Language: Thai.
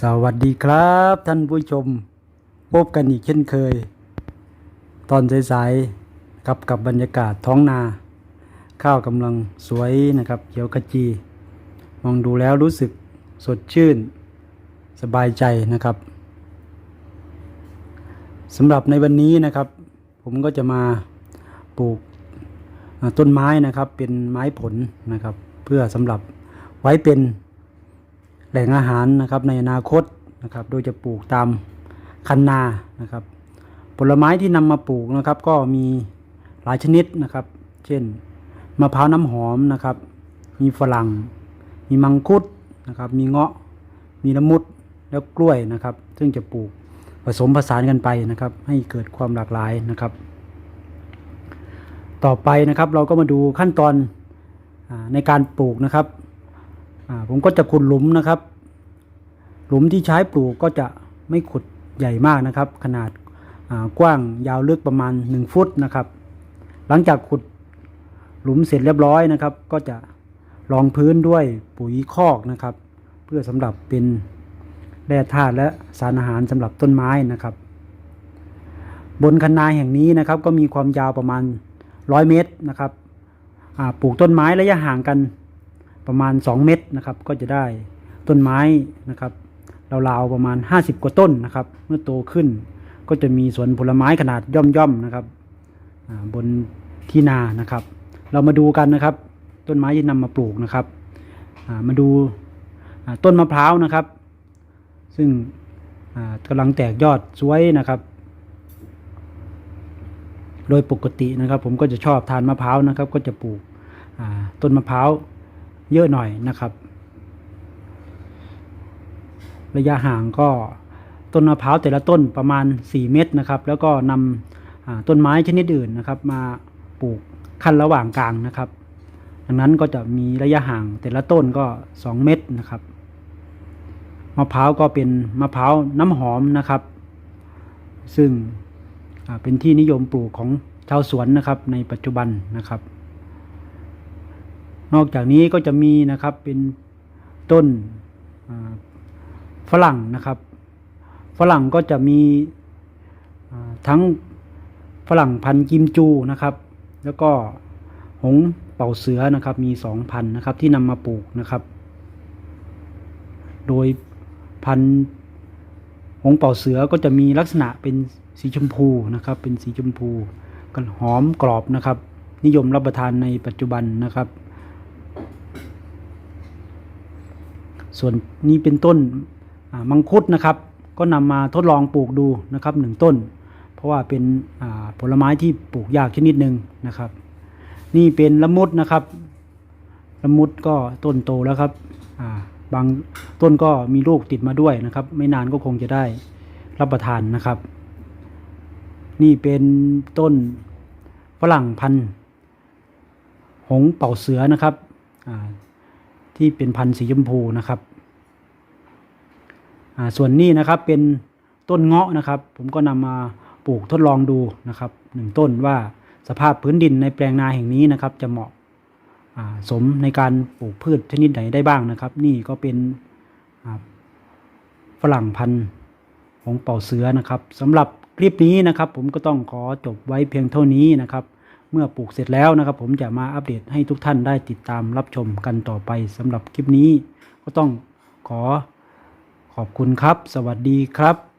สวัสดีครับท่านผู้ชม พบกันอีกเช่นเคย ตอนสายๆครับกับบรรยากาศท้องนา ข้าวกำลังสวยนะครับเขียวขจี มองดูแล้วรู้สึกสดชื่น สบายใจนะครับสำหรับในวันนี้นะครับ ผมก็จะมาปลูกต้นไม้นะครับเป็นไม้ผลนะครับ เพื่อสำหรับไว้เป็น แหล่งอาหารนะครับในอนาคตนะครับ โดยจะปลูกตามคันนานะครับ ผลไม้ที่นำมาปลูกนะครับ ก็มีหลายชนิดนะครับ เช่นมะพร้าวน้ำหอมนะครับ มีฝรั่ง มีมังคุดนะครับ มีเงาะ มีละมุดแล้วกล้วยนะครับ ซึ่งจะปลูกผสมผสานกันไปนะครับ ให้เกิดความหลากหลายนะครับ ต่อไปนะครับเราก็มาดูขั้นตอนในการปลูกนะครับ ผมก็จะขุดหลุมนะครับ หลุมที่ใช้ปลูกก็จะไม่ขุดใหญ่มากนะครับ ขนาดกว้างยาวลึกประมาณ 1 ฟุตนะครับ หลังจากขุดหลุมเสร็จเรียบร้อยนะครับ ก็จะรองพื้นด้วยปุ๋ยคอกนะครับ เพื่อสำหรับเป็นแร่ธาตุและสารอาหารสำหรับต้นไม้นะครับ บนคันนาแห่งนี้นะครับ ก็มีความยาวประมาณ 100 เมตรนะครับปลูกต้นไม้ระยะห่างกัน ประมาณ 2 เมตรนะครับ ก็จะได้ต้นไม้นะครับราวๆประมาณ 50 กว่าต้นนะครับ เมื่อโตขึ้นก็จะมีสวนผลไม้ขนาดย่อมๆนะครับบนที่นานะครับ เรามาดูกันนะครับ ต้นไม้ที่นำมาปลูกนะครับมาดูต้นมะพร้าวนะครับ ซึ่งอ่ากำลังแตกยอดสวยนะครับ โดยปกตินะครับ ผมก็จะชอบทานมะพร้าวนะครับ ก็จะปลูกต้นมะพร้าว เยอะหน่อยนะครับ ระยะห่างก็ต้นมะพร้าวแต่ละต้นประมาณ 4 เมตรนะครับ แล้วก็นำต้นไม้ชนิดอื่นนะครับ มาปลูกขั้นระหว่างกลางนะครับ ดังนั้นก็จะมีระยะห่างแต่ละต้นก็ 2 เมตรนะครับมะพร้าวก็เป็นมะพร้าวน้ำหอมนะครับ ซึ่งเป็นที่นิยมปลูกของชาวสวนนะครับในปัจจุบันนะครับ นอกจากนี้ก็จะมีนะครับเป็นต้นฝรั่งนะครับ ฝรั่งก็จะมีทั้งฝรั่งพันกิมจูนะครับ แล้วก็หงเป่าเสือนะครับมีสองพันนะครับที่นำมาปลูกนะครับ โดยพันหงเป่าเสือก็จะมีลักษณะเป็นสีชมพูนะครับ เป็นสีชมพูกันหอมกรอบนะครับ นิยมรับประทานในปัจจุบันนะครับ ส่วนนี้เป็นต้นมังคุดนะครับ ก็นำมาทดลองปลูกดูนะครับหนึ่งต้น เพราะว่าเป็นผลไม้ที่ปลูกยากชนิดหนึ่งนะครับ นี่เป็นละมุดนะครับละมุดก็ต้นโตแล้วครับบางต้นก็มีลูกติดมาด้วยนะครับ ไม่นานก็คงจะได้รับประทานนะครับ นี่เป็นต้นฝรั่งพันธุ์หงเป่าเสือนะครับ ที่เป็นพันธุ์สีชมพูนะครับ ส่วนนี้นะครับเป็นต้นเงาะนะครับ ผมก็นำมาปลูกทดลองดูนะครับหนึ่งต้นว่าสภาพพื้นดินในแปลงนาแห่งนี้นะครับ จะเหมาะสมในการปลูกพืชชนิดไหนได้บ้างนะครับ นี่ก็เป็นฝรั่งพันธุ์ของเป่าเสือนะครับสำหรับคลิปนี้นะครับ ผมก็ต้องขอจบไว้เพียงเท่านี้นะครับ เมื่อปลูกเสร็จแล้วนะครับ ผมจะมาอัปเดตให้ทุกท่านได้ติดตามรับชมกันต่อไปสำหรับคลิปนี้ ก็ต้องขอขอบคุณครับ สวัสดีครับ